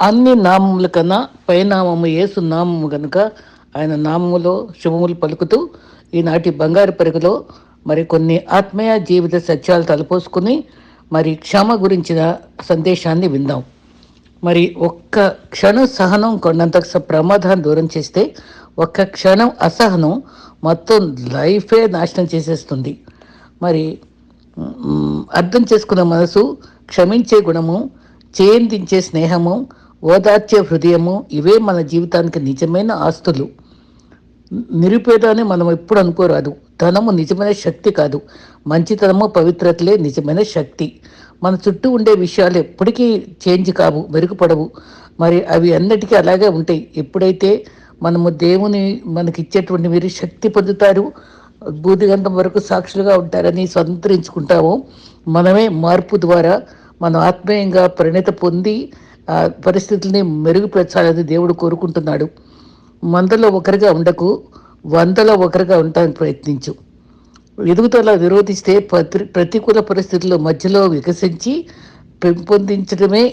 అన్ని నామముల కన్నా పైనామము యేసు నామము గనుక ఆయన నామములో శుభములు పలుకుతూ ఈనాటి బంగారు పెరుగులో మరి కొన్ని ఆత్మీయ జీవిత సత్యాలు తలపోసుకుని మరి క్షమ గురించిన సందేశాన్ని విందాం. మరి ఒక్క క్షణం సహనం కొండంత ప్రమాదాన్ని దూరం చేస్తే ఒక్క క్షణం అసహనం మొత్తం లైఫే నాశనం చేసేస్తుంది. మరి అర్థం చేసుకున్న మనసు క్షమించే గుణము చేయించే స్నేహము ఓదార్చే హృదయము ఇవే మన జీవితానికి నిజమైన ఆస్తులు. నిరుపేదని మనం ఎప్పుడు అనుకోరాదు. ధనము నిజమైన శక్తి కాదు. మంచితనము పవిత్రతలే నిజమైన శక్తి. మన చుట్టూ ఉండే విషయాలు ఎప్పటికీ చేంజ్ కావు మెరుగుపడవు. మరి అవి అన్నిటికీ అలాగే ఉంటాయి. ఎప్పుడైతే మనము దేవుని మనకి ఇచ్చేటువంటి మీరు శక్తి పొందుతారు బూదిగంధం వరకు సాక్షులుగా ఉంటారని స్వతంత్రించుకుంటామో మనమే మార్పు ద్వారా మనం ఆత్మీయంగా పరిణత పొంది పరిస్థితుల్ని మెరుగుపరచాలని దేవుడు కోరుకుంటున్నాడు. మందలో ఒకరిగా ఉండకు వందలో ఒకరిగా ఉండడానికి ప్రయత్నించు. ఎదుగుదల నిరోధిస్తే ప్రతి ప్రతికూల పరిస్థితుల మధ్యలో వికసించి పెంపొందించడమే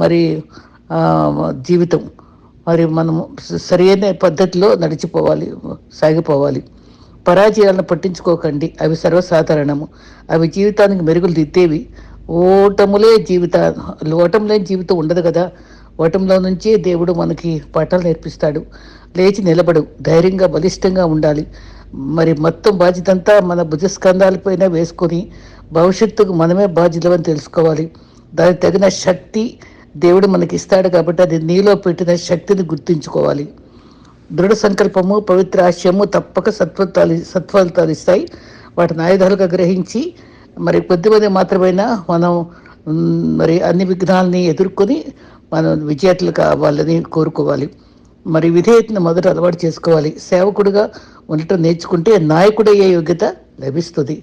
మరి జీవితం. మరి మనం సరైన పద్ధతిలో నడిచిపోవాలి సాగిపోవాలి. పరాజయాలను పట్టించుకోకండి. అవి సర్వసాధారణము. అవి జీవితానికి మెరుగులు దిద్దేవి. ఓటములే జీవిత ఓటం లేని జీవితం ఉండదు కదా. ఓటంలో నుంచే దేవుడు మనకి పాఠాలు నేర్పిస్తాడు. లేచి నిలబడు ధైర్యంగా బలిష్టంగా ఉండాలి. మరి మొత్తం బాధ్యత అంతా మన భుజస్కంధాలపైన వేసుకొని భవిష్యత్తుకు మనమే బాధ్యులమని తెలుసుకోవాలి. దానికి తగిన శక్తి దేవుడు మనకి ఇస్తాడు కాబట్టి అది నీలో పెట్టిన శక్తిని గుర్తుంచుకోవాలి. దృఢ సంకల్పము పవిత్ర ఆశయము తప్పక సత్ఫలితాలు సత్ఫలితాలు ఇస్తాయి. వాటిని ఆయుధాలుగా గ్రహించి మరి కొద్దిమంది మాత్రమైనా మనం మరి అన్ని విఘ్నాలని ఎదుర్కొని మనం విజేతలు కావాలని కోరుకోవాలి. మరి విధేయతను మొదట అలవాటు చేసుకోవాలి. సేవకుడిగా ఉండటం నేర్చుకుంటే నాయకుడయ్యే యోగ్యత లభిస్తుంది.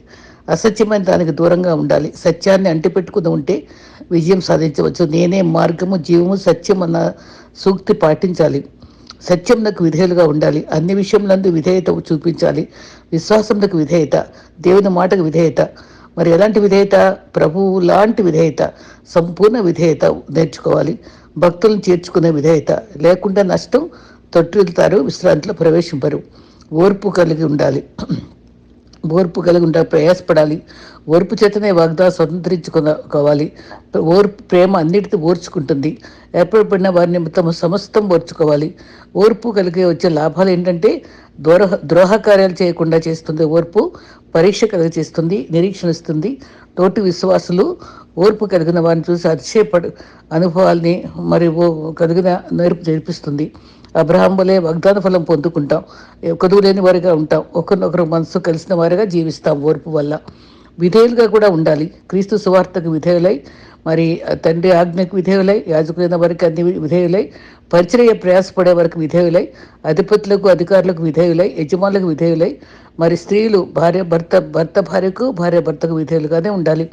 అసత్యమైన దానికి దూరంగా ఉండాలి. సత్యాన్ని అంటిపెట్టుకుని ఉంటే విజయం సాధించవచ్చు. నేనే మార్గము జీవము సత్యం అన్న సూక్తి పాటించాలి. సత్యంలకు విధేయులుగా ఉండాలి. అన్ని విషయంలందు విధేయత చూపించాలి. విశ్వాసంలకు విధేయత. దేవుని మాటకు విధేయత. మరి ఎలాంటి విధేయత? ప్రభువు లాంటి విధేయత సంపూర్ణ విధేయత నేర్చుకోవాలి. భక్తులను చేర్చుకునే విధేయత లేకుండా నష్టం తొట్టిల్తారు విశ్రాంతిలో ప్రవేశింపరు. ఓర్పు కలిగి ఉండాలి. ఓర్పు కలిగి ఉండాలి ప్రయాసపడాలి. ఓర్పు చేతనే వాగ్దా స్వతంత్రించుకోవాలి. ఓర్పు ప్రేమ అన్నిటితో ఓర్చుకుంటుంది. ఏర్పడిన వారి నిమిత్తం సమస్తం ఓర్చుకోవాలి. ఓర్పు కలిగే వచ్చే లాభాలు ఏంటంటే ద్రోహ ద్రోహ కార్యాలు చేయకుండా చేస్తుంది ఓర్పు పరీక్ష కలిగి చేస్తుంది నిరీక్షణ ఇస్తుంది. తోటి విశ్వాసులు ఓర్పు కలిగిన వారిని చూసి అతిశయపడు అనుభవాల్ని మరియు కలిగిన నేర్పు నేర్పిస్తుంది. అబ్రహాం వలె వాగ్దాన ఫలం పొందుకుంటాం. కొదువు లేని వారిగా ఉంటాం. ఒకరినొకరు మనసు కలిసిన వారిగా జీవిస్తాం ఓర్పు వల్ల. విధేయులుగా కూడా ఉండాలి. క్రీస్తు సువార్తకు విధేయులై మరి తండ్రి ఆజ్ఞకు విధేయులై యాజకులైన వారికి అన్ని విధేయులై పరిచర్య ప్రయాసపడే వారికి విధేయులై అధిపతులకు అధికారులకు విధేయులై యజమానులకు విధేయులై మరి స్త్రీలు భార్య భర్త భర్త భార్యకు భార్య భర్తకు విధేయులుగానే ఉండాలి.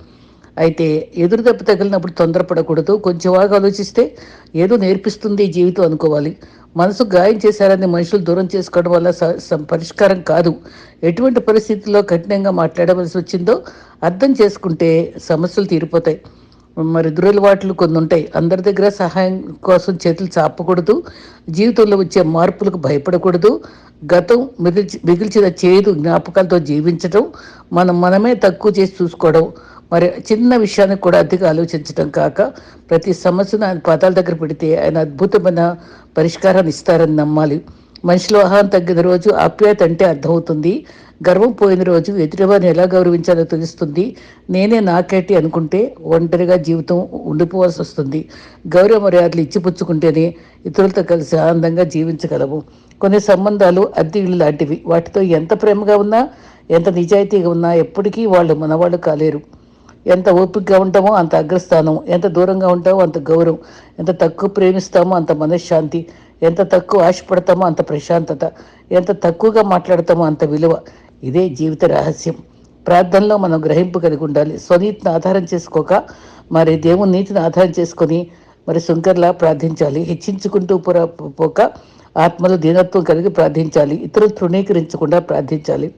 అయితే ఎదురు దెబ్బ తగిలినప్పుడు తొందరపడకూడదు. కొంచెం బాగా ఆలోచిస్తే ఏదో నేర్పిస్తుంది జీవితం అనుకోవాలి. మనసు గాయం చేశారని మనుషులు దూరం చేసుకోవడం వల్ల స- పరిష్కారం కాదు. ఎటువంటి పరిస్థితుల్లో కఠినంగా మాట్లాడవలసి వచ్చిందో అర్థం చేసుకుంటే సమస్యలు తీరిపోతాయి. మరి దురలవాట్లు కొన్ని ఉంటాయి అందరి దగ్గర సహాయం కోసం చేతులు చాపకూడదు. జీవితంలో వచ్చే మార్పులకు భయపడకూడదు. గతం మిగిల్చి మిగిల్చిన చేదు జ్ఞాపకాలతో జీవించడం మనం మనమే తక్కువ చేసి చూసుకోవడం మరి చిన్న విషయానికి కూడా అతిగా ఆలోచించడం కాక ప్రతి సమస్యను ఆయన పాదాల దగ్గర పెడితే ఆయన అద్భుతమైన పరిష్కారాన్ని ఇస్తారని నమ్మాలి. మనిషిలో ఆహారం తగ్గిన రోజు ఆప్యాయత అంటే అర్థమవుతుంది. గర్వం పోయిన రోజు ఎదుటివారిని ఎలా గౌరవించాలో తెలుస్తుంది. నేనే నాకేటి అనుకుంటే ఒంటరిగా జీవితం ఉండిపోవాల్సి వస్తుంది. గౌరవ మర్యాదలు ఇచ్చిపుచ్చుకుంటేనే ఇతరులతో కలిసి ఆనందంగా జీవించగలము. కొన్ని సంబంధాలు అద్దె ఇళ్ళు లాంటివి. వాటితో ఎంత ప్రేమగా ఉన్నా ఎంత నిజాయితీగా ఉన్నా ఎప్పటికీ వాళ్ళు మనవాళ్ళు కాలేరు. ఎంత ఓపికగా ఉంటామో అంత అగ్రస్థానం. ఎంత దూరంగా ఉంటామో అంత గౌరవం. ఎంత తక్కువ ప్రేమిస్తామో అంత మనశ్శాంతి. ఎంత తక్కువ ఆశపడతామో అంత ప్రశాంతత. ఎంత తక్కువగా మాట్లాడతామో అంత విలువ. ఇదే జీవిత రహస్యం. ప్రార్థనలో మనం గ్రహింపు కలిగి ఉండాలి. స్వనీతిని ఆధారం చేసుకోక మరి దేవుని నీతిని ఆధారం చేసుకొని మరి శంకర్లా ప్రార్థించాలి. హెచ్చించుకుంటూ పుర పోక ఆత్మలో దీనత్వం కలిగి ప్రార్థించాలి. ఇతరులు తృణీకరించకుండా ప్రార్థించాలి.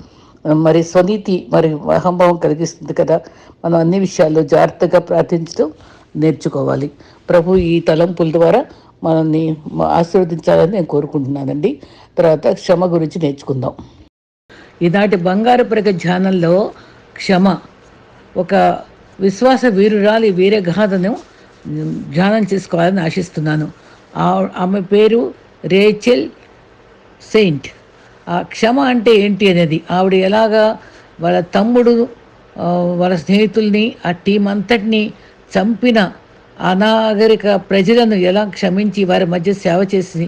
మరి స్వనీతి మరి అహంభావం కలిగిస్తుంది కదా. మనం అన్ని విషయాల్లో జాగ్రత్తగా ప్రార్థించడం నేర్చుకోవాలి. ప్రభు ఈ తలంపుల ద్వారా మనల్ని ఆశీర్వదించాలని నేను కోరుకుంటున్నానండి. తర్వాత క్షమ గురించి నేర్చుకుందాం. ఈనాటి బంగారు ప్రగ ధ్యానంలో క్షమ ఒక విశ్వాస వీరురాలి వీరగాథను ధ్యానం చేసుకోవాలని ఆశిస్తున్నాను. ఆమె పేరు రేచెల్ సెయింట్. ఆ క్షమ అంటే ఏంటి అనేది ఆవిడ ఎలాగా వాళ్ళ తమ్ముడు వాళ్ళ స్నేహితుల్ని ఆ టీం అంతటిని చంపిన అనాగరిక ప్రజలను ఎలా క్షమించి వారి మధ్య సేవ చేసి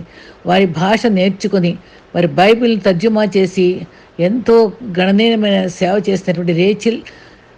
వారి భాష నేర్చుకొని వారి బైబిల్ తర్జుమా చేసి ఎంతో గణనీయమైన సేవ చేసినటువంటి రేచిల్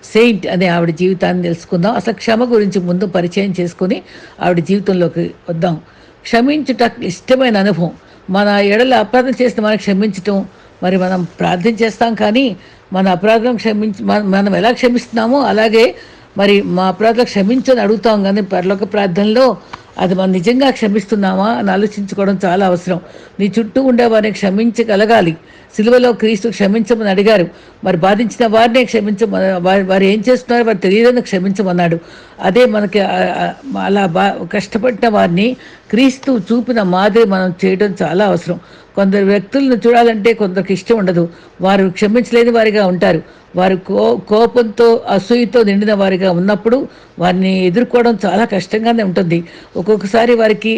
సెయింట్ అనే ఆవిడ జీవితాన్ని తెలుసుకుందాం. అసలు క్షమ గురించి ముందు పరిచయం చేసుకొని ఆవిడ జీవితంలోకి వద్దాం. క్షమించుట ఇష్టమైన అనుభవం. మన ఎడల అపరాధం చేసిన మనం క్షమించటం మరి మనం ప్రార్థన చేస్తాం కానీ మన అపరాధం క్షమించి మనం ఎలా క్షమిస్తున్నామో అలాగే మరి మా అపరాధాలు క్షమించని అడుగుతాం కానీ పర్లోక ప్రార్థనలో అది మనం నిజంగా క్షమిస్తున్నామా అని ఆలోచించుకోవడం చాలా అవసరం. నీ చుట్టూ ఉండే వారిని క్షమించగలగాలి. సిలువలో క్రీస్తు క్షమించమని అడిగారు. మరి బాధించిన వారినే క్షమించమని వారి వారు ఏం చేస్తున్నారో వారు తెలియదని క్షమించమన్నాడు. అదే మనకి అలా బా కష్టపడిన వారిని క్రీస్తు చూపిన మాదిరి మనం చేయడం చాలా అవసరం. కొందరు వ్యక్తులను చూడాలంటే కొందరికి ఇష్టం ఉండదు. వారు క్షమించలేని వారిగా ఉంటారు. వారు కో కోపంతో అసూయతో నిండిన వారిగా ఉన్నప్పుడు వారిని ఎదుర్కోవడం చాలా కష్టంగానే ఉంటుంది. ఒక్కొక్కసారి వారికి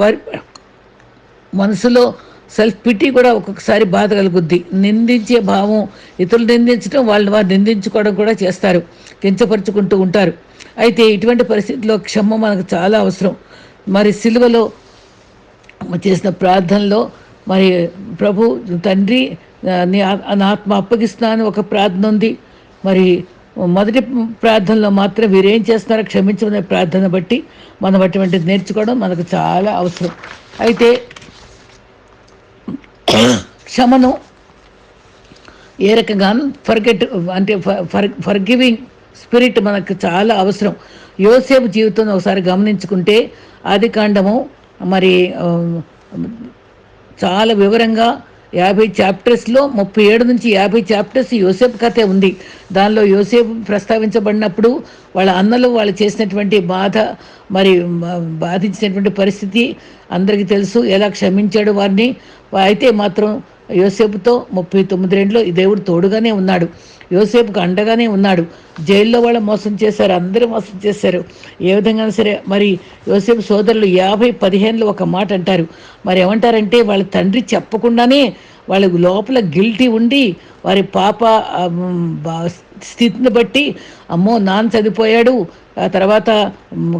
వారి మనసులో సెల్ఫ్ పిటీ కూడా ఒక్కొక్కసారి బాధ కలుగుద్ది. నిందించే భావం ఇతరులు నిందించడం వాళ్ళు వారు నిందించుకోవడం కూడా చేస్తారు. కించపరుచుకుంటూ ఉంటారు. అయితే ఇటువంటి పరిస్థితిలో క్షమ మనకు చాలా అవసరం. మరి సిలువలో చేసిన ప్రార్థనలో మరి ప్రభు తండ్రి నా ఆత్మ అప్పగిస్తున్నాను ఒక ప్రార్థన ఉంది. మరి మొదటి ప్రార్థనలో మాత్రం వీరేం చేస్తున్నారో క్షమించమనే ప్రార్థన బట్టి మనం అటువంటిది నేర్చుకోవడం మనకు చాలా అవసరం. అయితే క్షమను ఏ రకంగా ఫర్గెట్ అంటే ఫర్ ఫర్గివింగ్ స్పిరిట్ మనకు చాలా అవసరం. యోసేపు జీవితంలో ఒకసారి గమనించుకుంటే ఆది కాండము మరి చాలా వివరంగా యాభై చాప్టర్స్లో ముప్పై ఏడు నుంచి యాభై చాప్టర్స్ యోసేపు కథే ఉంది. దానిలో యోసేపు ప్రస్తావించబడినప్పుడు వాళ్ళ అన్నలు వాళ్ళు చేసినటువంటి బాధ మరి బాధించినటువంటి పరిస్థితి అందరికీ తెలుసు. ఎలా క్షమించాడు వారిని? అయితే మాత్రం యోసేపుతో ముప్పై తొమ్మిది రెండులో దేవుడు తోడుగానే ఉన్నాడు. యోసేపుకు అండగానే ఉన్నాడు. జైల్లో వాళ్ళు మోసం చేశారు. అందరూ మోసం చేశారు. ఏ విధంగా సరే మరి యోసేపు సోదరులు యాభై పదిహేనులో ఒక మాట అంటారు. మరి ఏమంటారంటే వాళ్ళ తండ్రి చెప్పకుండానే వాళ్ళ లోపల గిల్టీ ఉండి వారి పాప స్థితిని బట్టి అమ్మో నాన్న చనిపోయాడు. ఆ తర్వాత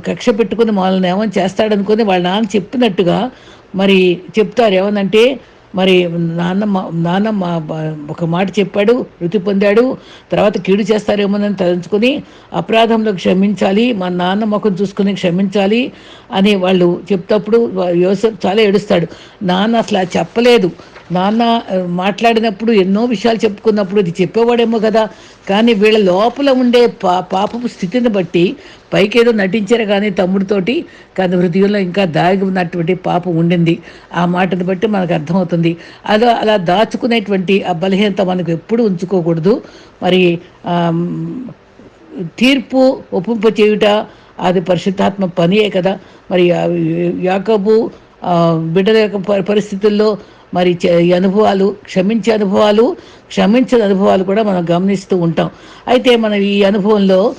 కక్ష పెట్టుకుని వాళ్ళని ఏమని చేస్తాడనుకుని వాళ్ళ నాన్న చెప్పినట్టుగా మరి చెప్తారు. ఏమనంటే మరి నాన్న నాన్న మా ఒక మాట చెప్పాడు వృత్తి పొందాడు తర్వాత కీడు చేస్తారేమోనని తలంచుకొని అపరాధంలో క్షమించాలి మా నాన్న ముఖం చూసుకుని క్షమించాలి అని వాళ్ళు చెప్తప్పుడు యోసఫ్ చాలా ఏడుస్తాడు. నాన్న అసలు చెప్పలేదు. నాన్న మాట్లాడినప్పుడు ఎన్నో విషయాలు చెప్పుకున్నప్పుడు ఇది చెప్పేవాడేమో కదా. కానీ వీళ్ళ లోపల ఉండే పా పాపపు స్థితిని బట్టి పైకి ఏదో నటించారు కానీ తమ్ముడితోటి కానీ హృదయంలో ఇంకా దాగి ఉన్నటువంటి పాపం ఉండింది. ఆ మాటను బట్టి మనకు అర్థమవుతుంది. అలా అలా దాచుకునేటువంటి ఆ బలహీనత మనకు ఎప్పుడు ఉంచుకోకూడదు. మరి తీర్పు ఒప్పింప చేయుట అది పరిశుద్ధాత్మ పనియే కదా. మరి యాకబు బిడ్డల యొక్క పరిస్థితుల్లో మరి అనుభవాలు క్షమించే అనుభవాలు క్షమించని అనుభవాలు కూడా మనం గమనిస్తూ ఉంటాం. అయితే మనం ఈ అనుభవంలో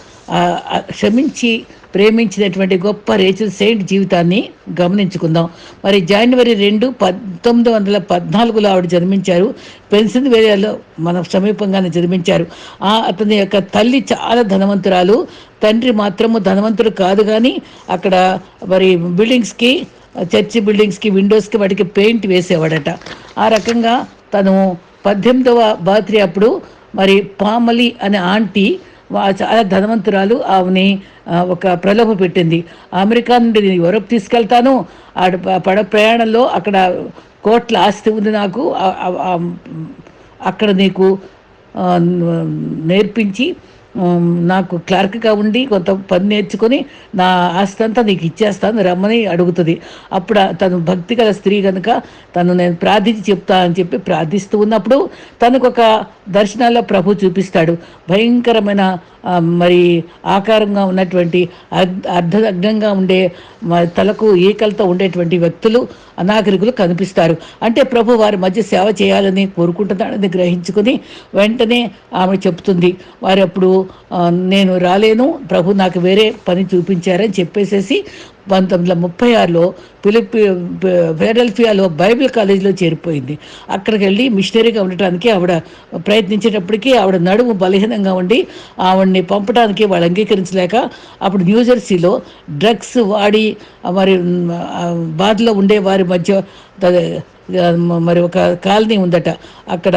క్షమించి ప్రేమించినటువంటి గొప్ప రేచల్ సెయింట్ జీవితాన్ని గమనించుకుందాం. మరి జనవరి రెండు పంతొమ్మిది వందల పద్నాలుగులో ఆవిడ జన్మించారు. పెన్సిల్వేనియాలో మన సమీపంగానే జన్మించారు. ఆ అతని యొక్క తల్లి చాలా ధనవంతురాలు. తండ్రి మాత్రము ధనవంతుడు కాదు కానీ అక్కడ మరి బిల్డింగ్స్కి చర్చి బిల్డింగ్స్కి విండోస్కి వాటికి పెయింట్ వేసేవాడట. ఆ రకంగా తను పద్దెనిమిదవ బర్త్డే అప్పుడు మరి పామలి అనే ఆంటీ చాలా ధనవంతురాలు ఆమెని ఒక ప్రలోభ పెట్టింది. అమెరికా నుండి నేను యూరప్ తీసుకెళ్తాను. ఆడ పడ ప్రయాణంలో అక్కడ కోట్ల ఆస్తి ఉంది నాకు. అక్కడ నీకు నేర్పించి నాకు క్లర్క్గా ఉండి కొంత పని నేర్చుకొని నా ఆస్తి అంతా నీకు ఇచ్చేస్తాను రమ్మని అడుగుతుంది. అప్పుడు తను భక్తి గల స్త్రీ కనుక తను నేను ప్రార్థించి చెప్తా అని చెప్పి ప్రార్థిస్తూ ఉన్నప్పుడు తనకు ఒక దర్శనాల్లో ప్రభు చూపిస్తాడు. భయంకరమైన మరి ఆకారంగా ఉన్నటువంటి అర్ధ అర్ధదగ్నంగా ఉండే తలకు ఈకలతో ఉండేటువంటి వ్యక్తులు అనాగరికులు కనిపిస్తారు. అంటే ప్రభు వారి మధ్య సేవ చేయాలని కోరుకుంటున్నాడని గ్రహించుకుని వెంటనే ఆమె చెప్తుంది. వారు అప్పుడు నేను రాలేను. ప్రభు నాకు వేరే పని చూపించారని చెప్పేసేసి పంతొమ్మిది వందల ముప్పై ఆరులో ఫిలిపి ఫిలడెల్ఫియాలో బైబిల్ కాలేజీలో చేరిపోయింది. అక్కడికి వెళ్ళి మిషనరీగా ఉండటానికి ఆవిడ ప్రయత్నించేటప్పటికీ ఆవిడ నడుము బలహీనంగా ఉండి ఆవిడని పంపడానికి వాళ్ళు అంగీకరించలేక అప్పుడు న్యూజెర్సీలో డ్రగ్స్ వాడి మరి బాధలో ఉండే వారి మధ్య మరి ఒక కాలనీ ఉందట. అక్కడ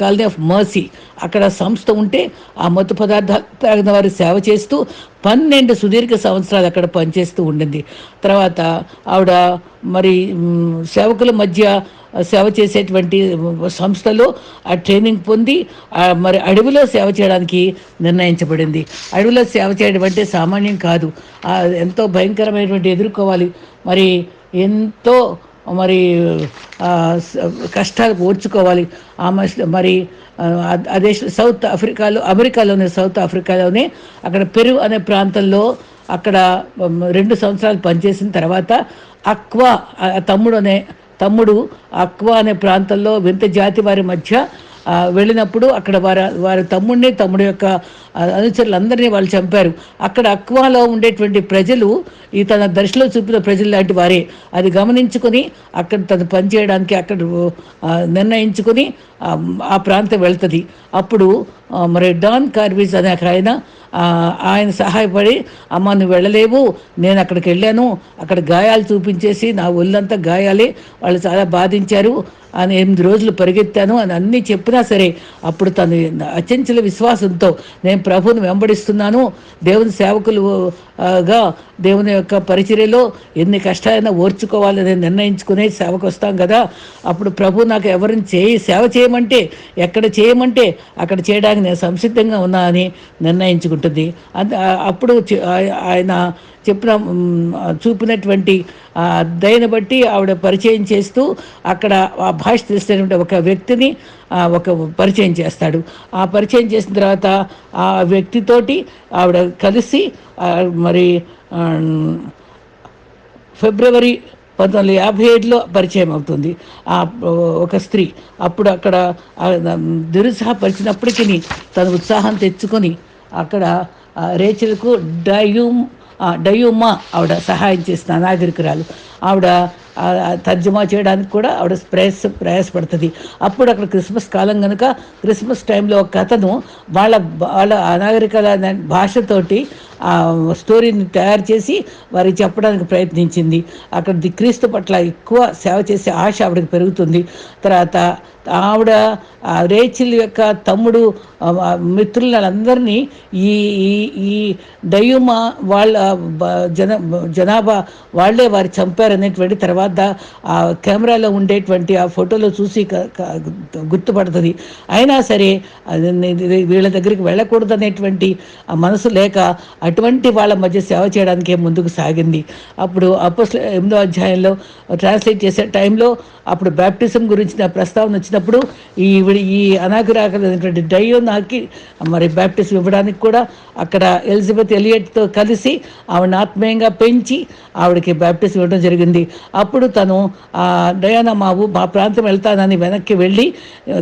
కాలనీ ఆఫ్ మర్సీ. అక్కడ సంస్థ ఉంటే ఆ మత్తు పదార్థాలు తాగిన వారి సేవ చేస్తూ పన్నెండు సుదీర్ఘ సంవత్సరాలు అక్కడ పనిచేస్తూ ఉండింది. తర్వాత ఆవిడ మరి సేవకుల మధ్య సేవ చేసేటువంటి సంస్థలో ఆ ట్రైనింగ్ పొంది మరి అడవిలో సేవ చేయడానికి నిర్ణయించబడింది. అడవిలో సేవ చేయడం అంటే సామాన్యం కాదు. ఎంతో భయంకరమైనటువంటి ఎదుర్కోవాలి. మరి ఎంతో మరి కష్టాలు ఓర్చుకోవాలి ఆ మరి అదే సౌత్ ఆఫ్రికాలో అమెరికాలోనే సౌత్ ఆఫ్రికాలోనే అక్కడ పెరు అనే ప్రాంతంలో అక్కడ రెండు సంవత్సరాలు పనిచేసిన తర్వాత అక్వా తమ్ముడు అనే తమ్ముడు అక్వా అనే ప్రాంతంలో వింత జాతి వారి మధ్య వెళ్ళినప్పుడు అక్కడ వారి వారి తమ్ముడిని తమ్ముడు యొక్క అనుచరులందరినీ వాళ్ళు చంపారు. అక్కడ అక్వాలో ఉండేటువంటి ప్రజలు ఈ తన దర్శలో చూపిన ప్రజలు లాంటి వారే. అది గమనించుకొని అక్కడ తను పనిచేయడానికి అక్కడ నిర్ణయించుకొని ఆ, ప్రాంతం వెళ్తుంది. అప్పుడు మరి డాన్ కార్బీజ్ అనే ఒక ఆయన ఆయన సహాయపడి అమ్మ నువ్వు వెళ్ళలేవు నేను అక్కడికి వెళ్ళాను అక్కడ గాయాలు చూపించేసి నా ఒళ్ళంతా గాయాలే వాళ్ళు చాలా బాధించారు అని ఎనిమిది రోజులు పరిగెత్తాను అని అన్నీ చెప్పినా సరే అప్పుడు తను అచంచల విశ్వాసంతో నేను ప్రభువుని వెంబడిస్తున్నాను దేవుని సేవకులుగా దేవుని యొక్క పరిచర్యలో ఎన్ని కష్టాలైనా ఓర్చుకోవాలని నిర్ణయించుకునే సేవకు వస్తాం కదా అప్పుడు ప్రభు నాకు ఎవరిని చేయి సేవ చేయమంటే ఎక్కడ చేయమంటే అక్కడ చేయడానికి నేను సంసిద్ధంగా ఉన్నా అని నిర్ణయించుకుంటుంది. అప్పుడు ఆయన చెప్పిన చూపినటువంటి దయని బట్టి ఆవిడ పరిచయం చేస్తూ అక్కడ ఆ భాష తెలిసినటువంటి ఒక వ్యక్తిని ఒక పరిచయం చేస్తాడు. ఆ పరిచయం చేసిన తర్వాత ఆ వ్యక్తితోటి ఆవిడ కలిసి మరి ఫిబ్రవరి పంతొమ్మిది వందల యాభై ఏడులో పరిచయం అవుతుంది. ఆ ఒక స్త్రీ అప్పుడు అక్కడ ఆ నిరుత్సాహపరిచినప్పటికీ తన ఉత్సాహం తెచ్చుకొని అక్కడ రేచలకు డయూమ్ డయూమా ఆవిడ సహాయం చేసిన నాగరికురాలు. ఆవిడ తర్జుమా చేయడానికి కూడా ఆవిడ ప్రయాస ప్రయాసపడుతుంది. అప్పుడు అక్కడ క్రిస్మస్ కాలం కనుక క్రిస్మస్ టైంలో ఒక కథను వాళ్ళ వాళ్ళ అనాగరికల భాషతోటి ఆ స్టోరీని తయారు చేసి వారికి చెప్పడానికి ప్రయత్నించింది. అక్కడ ది క్రీస్తు పట్ల ఎక్కువ సేవ చేసే ఆశ ఆవిడకి పెరుగుతుంది. తర్వాత ఆవిడ రేచిల్ యొక్క తమ్ముడు మిత్రులందరినీ ఈ ఈ ఈ దయ్యమ వాళ్ళ జన జనాభా వాళ్ళే వారు చంపారనేటువంటి తర్వాత ఆ కెమెరాలో ఉండేటువంటి ఆ ఫోటోలో చూసి గుర్తుపడుతుంది. అయినా సరే అది వీళ్ళ దగ్గరికి వెళ్ళకూడదు అనేటువంటి ఆ మనసు లేక అటువంటి వాళ్ళ మధ్య సేవ చేయడానికే ముందుకు సాగింది. అప్పుడు అపోస్ ఎనిమిదో అధ్యాయంలో ట్రాన్స్లేట్ చేసే టైంలో అప్పుడు బ్యాప్టిజం గురించిన ప్రస్తావన వచ్చినప్పుడు ఈ ఈ అనాగరాకమైనటువంటి డయోనాకి మరి బ్యాప్టిజం ఇవ్వడానికి కూడా అక్కడ ఎలిజబెత్ ఎలియట్తో కలిసి ఆవిడని ఆత్మీయంగా పెంచి ఆవిడకి బ్యాప్టిజం ఇవ్వడం జరిగింది. అప్పుడు తను ఆ డయానా మావు మా ప్రాంతం వెళ్తానని వెనక్కి వెళ్ళి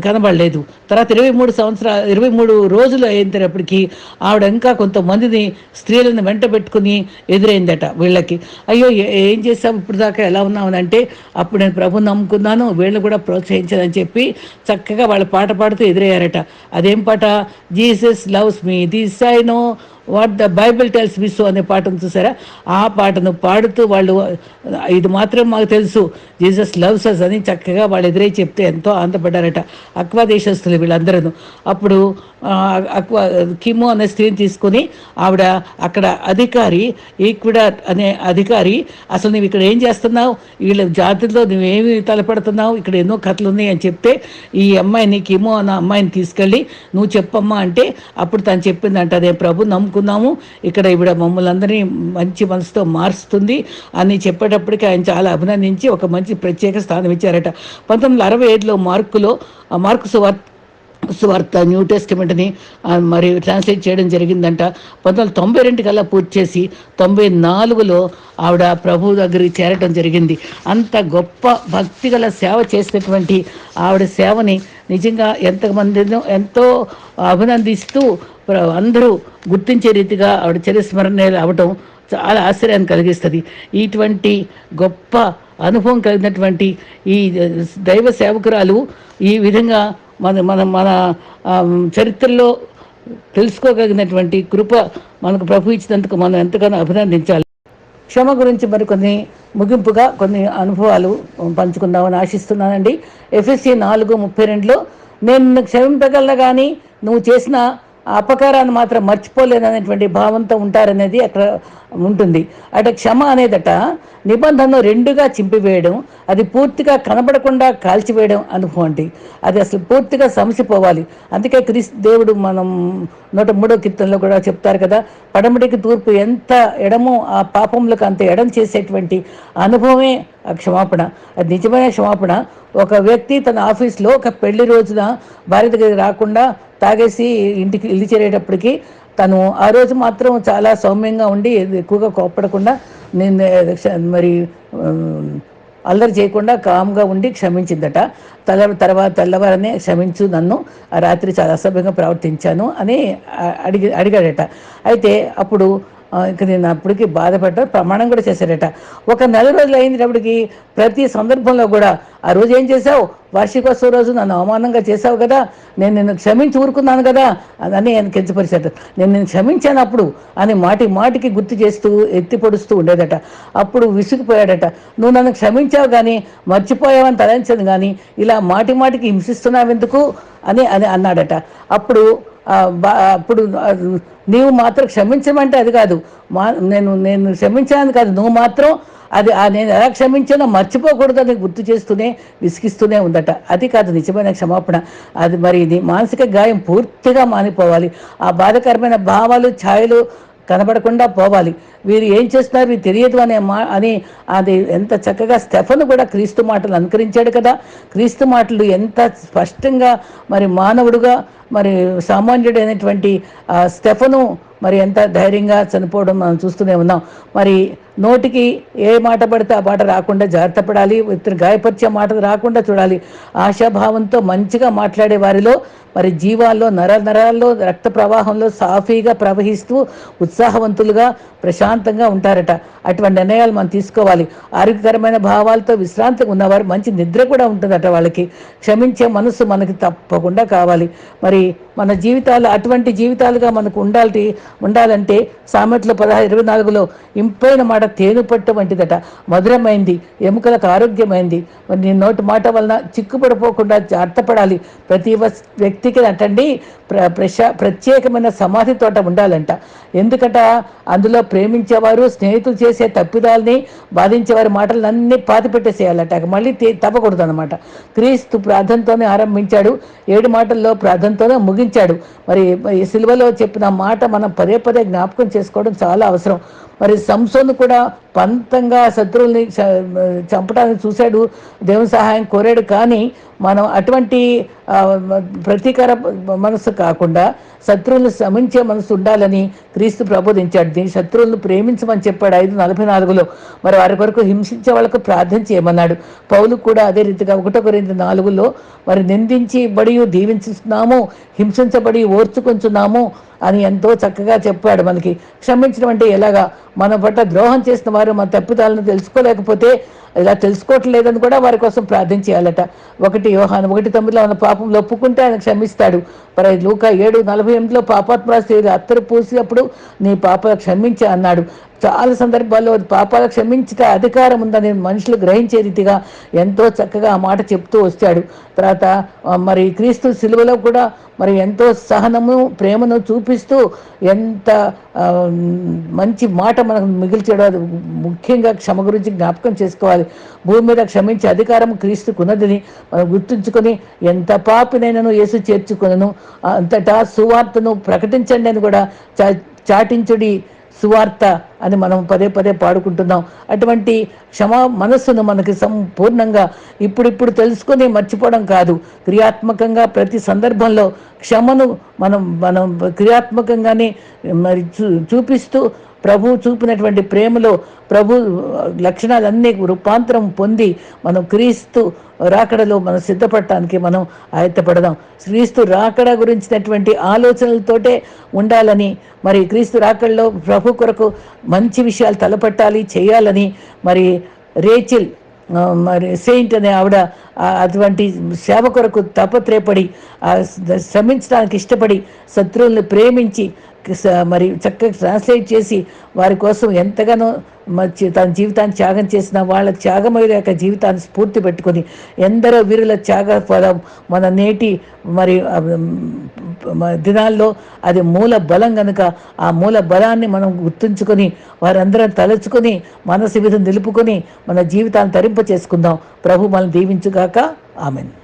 కనబడలేదు. తర్వాత ఇరవై మూడు సంవత్సరాలు ఇరవై మూడు రోజులు అయినప్పటికీ ఆవిడ ఇంకా కొంతమందిని స్త్రీలను వెంట పెట్టుకుని ఎదురైందట వీళ్ళకి. అయ్యో ఏం చేసావు ఇప్పుడు దాకా ఎలా ఉన్నామనంటే అంటే అప్పుడు నేను ప్రభు నమ్ముకున్నాను వీళ్ళు కూడా ప్రోత్సహించాలని చెప్పి చక్కగా వాళ్ళు పాట పాడుతూ ఎదురయ్యారట. అదేం పాట? Jesus loves me this I know what the Bible tells me so అనే పాటను చూసారా? ఆ పాటను పాడుతూ వాళ్ళు ఇది మాత్రం మాకు తెలుసు. జీసస్ లవ్స్ అస్ అని చక్కగా వాళ్ళు ఎదురై చెప్తే ఎంతో ఆనందపడ్డారట అక్వా దేశస్తులు వీళ్ళందరూ. అప్పుడు అక్వా కిమో అనే స్త్రీని తీసుకొని ఆవిడ అక్కడ అధికారి ఈక్విడా అనే అధికారి అసలు నువ్వు ఇక్కడ ఏం చేస్తున్నావు? వీళ్ళ జాతిలో నువ్వేమి తలపడుతున్నావు? ఇక్కడ ఎన్నో కథలు ఉన్నాయి అని చెప్తే ఈ అమ్మాయిని కిమో అన్న అమ్మాయిని తీసుకెళ్ళి నువ్వు చెప్పమ్మా అంటే అప్పుడు తను చెప్పిందంట అదే ప్రభు అనుకున్నాము. ఇక్కడ ఇవిడ మమ్మల్ని అందరినీ మంచి మనసుతో మారుస్తుంది అని చెప్పేటప్పటికి ఆయన చాలా అభినందించి ఒక మంచి ప్రత్యేక స్థానం ఇచ్చారట. పంతొమ్మిది వందల అరవై ఏడులో మార్కులో మార్కు సువార్త సువార్త న్యూ టెస్టిమెంట్ని మరి ట్రాన్స్లేట్ చేయడం జరిగిందంట. పంతొమ్మిది వందల తొంభై రెండు కల్లా పూర్తి చేసి తొంభై నాలుగులో ఆవిడ ప్రభు దగ్గరికి చేరటం జరిగింది. అంత గొప్ప భక్తి గల సేవ చేసినటువంటి ఆవిడ సేవని నిజంగా ఎంతమందినో ఎంతో అభినందిస్తూ అందరూ గుర్తించే రీతిగా ఆవిడ చిరస్మరణ అవటం చాలా ఆశ్చర్యాన్ని కలిగిస్తుంది. ఇటువంటి గొప్ప అనుభవం కలిగినటువంటి ఈ దైవ సేవకురాలు ఈ విధంగా మన మన మన చరిత్రలో తెలుసుకోగలిగినటువంటి కృప మనకు ప్రభు ఇచ్చినందుకు మనం ఎంతగానో అభినందించాలి. క్షమ గురించి మరికొన్ని ముగింపుగా కొన్ని అనుభవాలు పంచుకుందామని ఆశిస్తున్నానండి. ఎఫ్ఎస్సి నాలుగు ముప్పై రెండులో నేను నిన్ను కానీ నువ్వు చేసిన అపకారాన్ని మాత్రం మర్చిపోలేదనేటువంటి భావంతో ఉంటారనేది అక్కడ ఉంటుంది. అట క్షమ అనేదట నిబంధనను రెండుగా చింపివేయడం అది పూర్తిగా కనబడకుండా కాల్చివేయడం అనుభవం అది అసలు పూర్తిగా సమసిపోవాలి. అందుకే క్రీస్ దేవుడు మనం నూట మూడో కీర్తనలో కూడా చెప్తారు కదా పడమటికి తూర్పు ఎంత ఎడమో ఆ పాపములకు అంత ఎడం చేసేటువంటి అనుభవమే ఆ క్షమాపణ. అది నిజమైన క్షమాపణ. ఒక వ్యక్తి తన ఆఫీస్లో ఒక పెళ్ళి రోజున భార్య దగ్గరికి రాకుండా తాగేసి ఇంటికి ఇల్లు చేరేటప్పటికి తను ఆ రోజు మాత్రం చాలా సౌమ్యంగా ఉండి ఎక్కువగా కోప్పడకుండా నేను మరి అల్లరి చేయకుండా కామ్గా ఉండి క్షమించిందట. తల తర్వాత తెల్లవారనే క్షమించు నన్ను ఆ రాత్రి చాలా అసభ్యంగా ప్రవర్తించాను అని అడిగి అడిగాడట. అయితే అప్పుడు ఇక నేను అప్పటికి బాధపడ్డా ప్రమాణం కూడా చేశాడట. ఒక నెల రోజులు అయినప్పటికి ప్రతి సందర్భంలో కూడా ఆ రోజు ఏం చేశావు? వార్షికోత్సవ రోజు నన్ను అవమానంగా చేశావు కదా? నేను నిన్ను క్షమించి ఊరుకున్నాను కదా? అని ఆయన కించపరిచాడు. నేను నేను క్షమించాను అప్పుడు అని మాటి మాటికి గుర్తు చేస్తూ ఎత్తి పొడుస్తూ ఉండేదట. అప్పుడు విసిగిపోయాడట. నువ్వు నన్ను క్షమించావు కానీ మర్చిపోయావని తలంచను కానీ ఇలా మాటి మాటికి హింసిస్తున్నావు ఎందుకు అని అని అన్నాడట. అప్పుడు అప్పుడు నీవు మాత్రం క్షమించమంటే అది కాదు. మా నేను నేను క్షమించాను కాదు. నువ్వు మాత్రం అది ఆ నేను ఎలా క్షమించానో మర్చిపోకూడదని గుర్తు చేస్తూనే విసిగిస్తూనే ఉందట. అది కాదు నిజమైన క్షమాపణ. అది మరి ఇది మానసిక గాయం పూర్తిగా మానిపోవాలి. ఆ బాధకరమైన భావాలు ఛాయలు కనబడకుండా పోవాలి. వీరు ఏం చేస్తున్నారు వీరు తెలియదు అనే మా అని అది ఎంత చక్కగా స్టెఫను కూడా క్రీస్తు మాటలు అనుకరించాడు కదా. క్రీస్తు మాటలు ఎంత స్పష్టంగా మరి మానవుడుగా మరి సామాన్యుడైనటువంటి స్టెఫను మరి ఎంత ధైర్యంగా చనిపోవడం మనం చూస్తూనే ఉన్నాం. మరి నోటికి ఏ మాట పడితే ఆ మాట రాకుండా జాగ్రత్త పడాలి ఇతను గాయపరిచే మాట రాకుండా చూడాలి. ఆశాభావంతో మంచిగా మాట్లాడే వారిలో మరి జీవాల్లో నర నరాల్లో రక్త ప్రవాహంలో సాఫీగా ప్రవహిస్తూ ఉత్సాహవంతులుగా ప్రశాంతంగా ఉంటారట. అటువంటి నిర్ణయాలు మనం తీసుకోవాలి. ఆరోగ్యకరమైన భావాలతో విశ్రాంతిగా ఉన్నవారు మంచి నిద్ర కూడా ఉంటుందట వాళ్ళకి. క్షమించే మనసు మనకి తప్పకుండా కావాలి. మరి மாதிரி మన జీవితాలు అటువంటి జీవితాలుగా మనకు ఉండాలి ఉండాలంటే సామెతలో పదహారు ఇరవై నాలుగులో ఇంపైన మాట తేను పట్టు వంటిదట. మధురమైంది ఎముకలకు ఆరోగ్యమైంది. మరి నీ నోటి మాట వలన చిక్కుపడిపోకుండా జాగ్రత్త ప్రతి వ్యక్తికి అటండి ప్ర ప్రశా ప్రత్యేకమైన సమాధి తోట ఉండాలంట. ఎందుకట? అందులో ప్రేమించేవారు స్నేహితులు చేసే తప్పిదాలని బాధించేవారి మాటలన్నీ పాతి పెట్టేసేయాలట. మళ్ళీ తప్పకూడదు అనమాట క్రీస్తు ప్రార్థనతోనే ఆరంభించాడు. ఏడు మాటల్లో ప్రార్థనతోనే ముగి చూపించాడు మరి ఈ సిలువలో చెప్పిన మాట మనం పదే పదే జ్ఞాపకం చేసుకోవడం చాలా అవసరం. మరి సంసోను కూడా పంతంగా శత్రువుల్ని చ- చంపడానికి చూశాడు దేవుని సహాయం కోరాడు. కానీ మనం అటువంటి ప్రతీకార మనసు కాకుండా శత్రువులను శ్రమించే మనసు ఉండాలని క్రీస్తు ప్రబోధించాడు దీని శత్రువులను ప్రేమించమని చెప్పాడు ఐదు నలభై నాలుగులో. మరి వారి కొరకు హింసించే వాళ్ళకు ప్రార్థన చేయమన్నాడు. పౌలు కూడా అదే రీతిగా ఒకటో కొరింది నాలుగులో మరి నిందించి బడి దీవించుతున్నాము హింసించబడి ఓర్చుకుంటున్నాము అని ఎంతో చక్కగా చెప్పాడు మనకి. క్షమించడం అంటే ఎలాగా? మన పట్ల ద్రోహం చేసిన వారు మన తప్పిదాలను తెలుసుకోలేకపోతే ఇలా తెలుసుకోవట్లేదని కూడా వారి కోసం ప్రార్థన చేయాలట. ఒకటి యోహాను ఒకటి తొమ్మిదిలో మన పాపంలో ఒప్పుకుంటే ఆయన క్షమిస్తాడు. మరి లూక ఏడు నలభై ఎనిమిదిలో పాపాత్మ స్త్రీ అత్తరు పూసినప్పుడు నీ పాప క్షమించా అన్నాడు. చాలా సందర్భాల్లో పాపాలు క్షమించట అధికారం ఉందని మనుషులు గ్రహించే రీతిగా ఎంతో చక్కగా ఆ మాట చెప్తూ వచ్చాడు తర్వాత మరి క్రీస్తు సిలువలో కూడా మరి ఎంతో సహనము ప్రేమను చూపిస్తూ ఎంత మంచి మాట మనకు మిగిల్చడం అది ముఖ్యంగా క్షమ గురించి జ్ఞాపకం చేసుకోవాలి. భూమి మీద క్షమించే అధికారం క్రీస్తుకున్నదని మనం గుర్తుంచుకొని ఎంత పాపినైనను యేసు చేర్చుకునను అంతటా సువార్తను ప్రకటించండి అని కూడా చా చాటించుడి సువార్త అని మనం పదే పదే పాడుకుంటున్నాం. అటువంటి క్షమా మనస్సును మనకి సంపూర్ణంగా ఇప్పుడిప్పుడు తెలుసుకొని మర్చిపోవడం కాదు. క్రియాత్మకంగా ప్రతి సందర్భంలో క్షమను మనం మనం క్రియాత్మకంగానే మరి చూ చూపిస్తూ ప్రభు చూపినటువంటి ప్రేమలో ప్రభు లక్షణాలన్నీ రూపాంతరం పొంది మనం క్రీస్తు రాకడలో మనం సిద్ధపడటానికి మనం ఆయత్తపడదాం. క్రీస్తు రాకడ గురించినటువంటి ఆలోచనలతోటే ఉండాలని మరి క్రీస్తు రాకడలో ప్రభు కొరకు మంచి విషయాలు తలపట్టాలి చేయాలని మరి రేచిల్ మరి సెయింట్ అనే ఆవిడ అటువంటి సేవ కొరకు తపత్రేపడి శ్రమించడానికి ఇష్టపడి శత్రువుల్ని ప్రేమించి మరి చక్కగా ట్రాన్స్లేట్ చేసి వారి కోసం ఎంతగానో తన జీవితాన్ని త్యాగం చేసిన వాళ్ళ త్యాగమైన యొక్క జీవితాన్ని స్ఫూర్తి పెట్టుకొని ఎందరో వీరుల త్యాగ ఫలం మన నేటి మరి దినాల్లో అది మూల బలం కనుక ఆ మూల బలాన్ని మనం గుర్తుంచుకొని వారందరం తలుచుకొని మనసు మీద నిలుపుకొని మన జీవితాన్ని తరింప చేసుకుందాం ప్రభు మనం దీవించుగాక. ఆమెను.